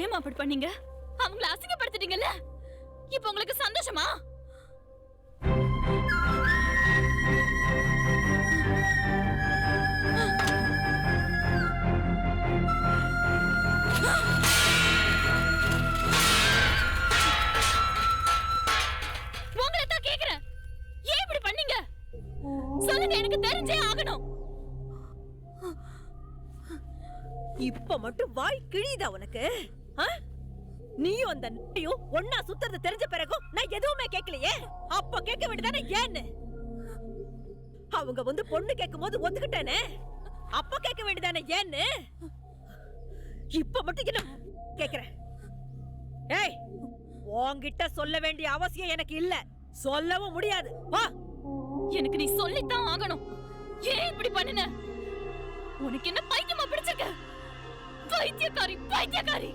ஏமா அப்படி பண்ணீங்க? அவங்கள அசிங்கப்படுத்திட்டீங்கல்ல? இப்போ உங்களுக்கு சந்தோஷமா? உங்களை ஏன் இப்படி பண்ணீங்க? சொல்லுங்க எனக்கு தெரிஞ்சே ஆகணும். இப்ப மட்டும் வாய் கிழியுதா உனக்கு? ஆ? நீயும் அந்த நட்டியும் ஒன்னா சுத்துறது தெரிஞ்ச பிறகும் நான் எதுவுமே கேட்கலையே? அப்ப கேட்க வேண்டியதானே ஏன்னு? அவங்க வந்து பொண்ணு கேட்கும் போது ஒத்துக்கிட்டேனே? அப்ப கேட்க வேண்டியதானே ஏன்னு? இப்ப மட்டும் என்ன கேக்குறேன் ஏய் உன்கிட்ட சொல்ல வேண்டிய அவசியம் எனக்கு இல்ல. சொல்லவும் முடியாது. வா. எனக்கு நீ சொல்லித்தான் ஆகணும். ஏன் இப்படி பண்ணுன? உனக்கு என்ன பைத்தியமா పైత్యకారి పైత్యకారి